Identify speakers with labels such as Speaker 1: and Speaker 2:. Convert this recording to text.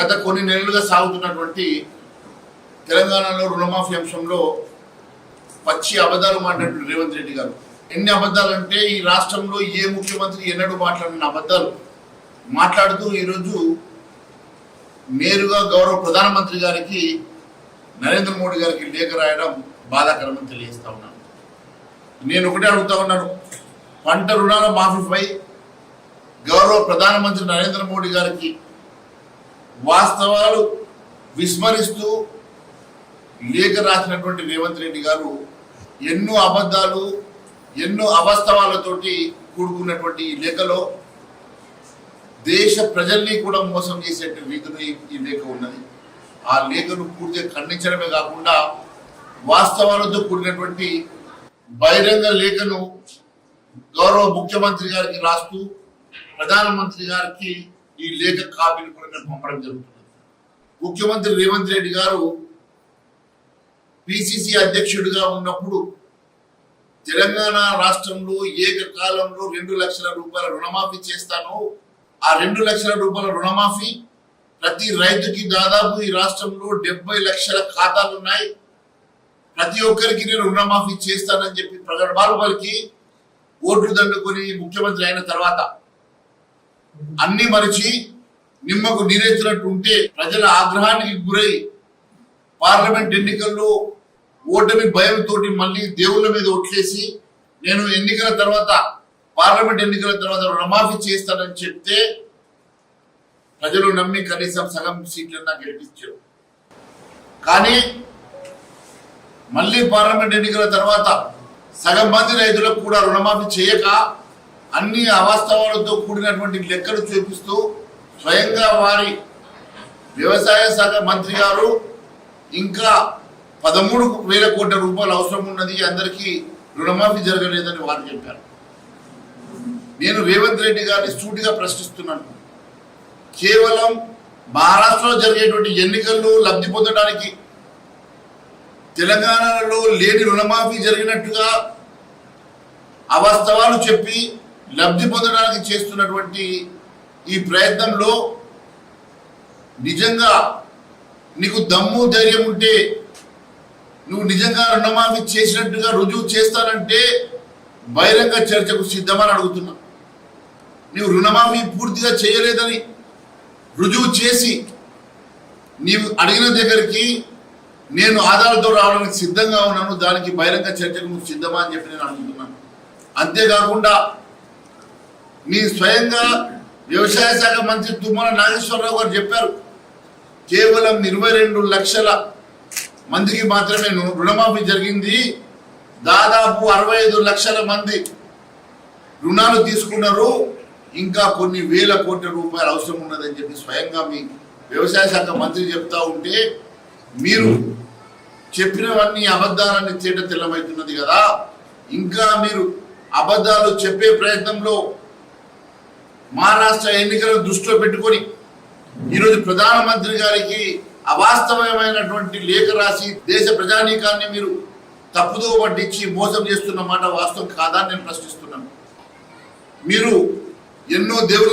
Speaker 1: గత కొన్ని నెలలుగా సాగుతున్నటువంటి తెలంగాణలో రుణమాఫీ అంశంలో పచ్చి అబద్ధాలు మాట్లాడిన రేవంత్ రెడ్డి గారు. ఎన్ని అబద్ధాలు అంటే ఈ రాష్ట్రంలో ఏ ముఖ్యమంత్రి ఎన్నడూ మాట్లాడిన అబద్ధాలు మాట్లాడుతూ ఈరోజు నేరుగా గౌరవ ప్రధానమంత్రి గారికి నరేంద్ర మోడీ గారికి లేఖ రాయడం బాధాకరమని తెలియజేస్తా ఉన్నాను. నేను ఒకటే అడుగుతా ఉన్నాను. పంట రుణాల మాఫీపై గౌరవ ప్రధానమంత్రి నరేంద్ర మోడీ గారికి వాస్తవాలు విస్మరిస్తూ లేఖ రాసినటువంటి రేవంత్ రెడ్డి గారు ఎన్నో అబద్ధాలు ఎన్నో అవాస్తవాలతోటి కూడుకున్నటువంటి ఈ లేఖలో దేశ ప్రజల్ని కూడా మోసం చేసే రీతిలో ఈ లేఖ ఉన్నది. ఆ లేఖను పూర్తిగా ఖండించడమే కాకుండా వాస్తవాలతో కూడినటువంటి బహిరంగ లేఖను గౌరవ ముఖ్యమంత్రి గారికి రాస్తూ ప్రధానమంత్రి గారికి ఈ లేఖ కాపీని కూడా నేను పంపడం జరుగుతుంది ముఖ్యమంత్రి రేవంత్ రెడ్డి గారు పిసిసి అధ్యక్షుడిగా ఉన్నప్పుడు తెలంగాణ రాష్ట్రంలో ఏకకాలంలో రెండు లక్షల రూపాయల రుణమాఫీ చేస్తాను. ఆ రెండు లక్షల రూపాయల రుణమాఫీ ప్రతి రైతుకి దాదాపు ఈ రాష్ట్రంలో డెబ్బై లక్షల ఖాతాలు ఉన్నాయి. ప్రతి ఒక్కరికి నేను రుణమాఫీ చేస్తానని చెప్పి ప్రగడబాలు పలికి ఓట్లు దండుకొని ముఖ్యమంత్రి అయిన తర్వాత అన్ని మరిచి నిమ్మకు నీరెత్తినట్టు ఉంటే ప్రజల ఆగ్రహానికి గురై పార్లమెంట్ ఎన్నికల్లో ఓటమి భయంతో మళ్ళీ దేవుళ్ళ మీద ఒట్లేసి నేను ఎన్నికల తర్వాత పార్లమెంట్ ఎన్నికల తర్వాత రుణమాఫీ చేస్తానని చెప్తే ప్రజలు నమ్మి కనీసం సగం సీట్లన్నా గెలిపించారు. కానీ మళ్ళీ పార్లమెంట్ ఎన్నికల తర్వాత సగం మంది రైతులకు కూడా రుణమాఫీ చేయక అన్ని అవాస్తవాలతో కూడినటువంటి లెక్కలు చూపిస్తూ స్వయంగా వారి వ్యవసాయ శాఖ మంత్రి గారు ఇంకా పదమూడు వేల కోట్ల రూపాయలు అవసరం ఉన్నది అందరికీ రుణమాఫీ జరగలేదని వారు చెప్పారు. నేను రేవంత్ రెడ్డి గారిని సూటిగా ప్రశ్నిస్తున్నాను. కేవలం మహారాష్ట్రలో జరిగేటువంటి ఎన్నికల్లో లబ్ధి పొందడానికి తెలంగాణలో లేని రుణమాఫీ జరిగినట్టుగా అవాస్తవాలు చెప్పి లబ్ధి పొందడానికి చేస్తున్నటువంటి ఈ ప్రయత్నంలో నిజంగా నీకు దమ్ము ధైర్యం ఉంటే నువ్వు నిజంగా రుణమాఫీ చేసినట్టుగా రుజువు చేస్తానంటే బహిరంగ చర్చకు సిద్ధమని అడుగుతున్నా. నీవు రుణమాఫీ పూర్తిగా చేయలేదని రుజువు చేసి నీవు అడిగిన దగ్గరికి నేను ఆధారాలతో రావడానికి సిద్ధంగా ఉన్నాను దానికి బహిరంగ చర్చకు నువ్వు సిద్ధమా అని చెప్పి నేను అడుగుతున్నాను. అంతేకాకుండా నీ స్వయంగా వ్యవసాయ శాఖ మంత్రి తుమ్మల నాగేశ్వరరావు గారు చెప్పారు. కేవలం ఇరవై రెండు లక్షల మందికి మాత్రమే రుణమాఫీ జరిగింది. దాదాపు అరవై ఐదు లక్షల మంది రుణాలు తీసుకున్నారు. ఇంకా కొన్ని వేల కోట్ల రూపాయలు అవసరం ఉన్నదని చెప్పి స్వయంగా మీ వ్యవసాయ శాఖ మంత్రి చెప్తా ఉంటే మీరు చెప్పినవన్నీ అబద్ధాలన్నీ తేట తెల్లమవుతున్నది కదా. ఇంకా మీరు అబద్ధాలు చెప్పే ప్రయత్నంలో మహారాష్ట్ర ఎన్నికలను దృష్టిలో పెట్టుకొని ఈరోజు ప్రధానమంత్రి గారికి అవాస్తవమైనటువంటి లేఖ రాసి దేశ ప్రజానీకాన్ని మీరు తప్పుదో పట్టించి మోసం చేస్తున్న మాట వాస్తవం కాదని నేను ప్రశ్నిస్తున్నాను. మీరు ఎన్నో దేవుళ్ళ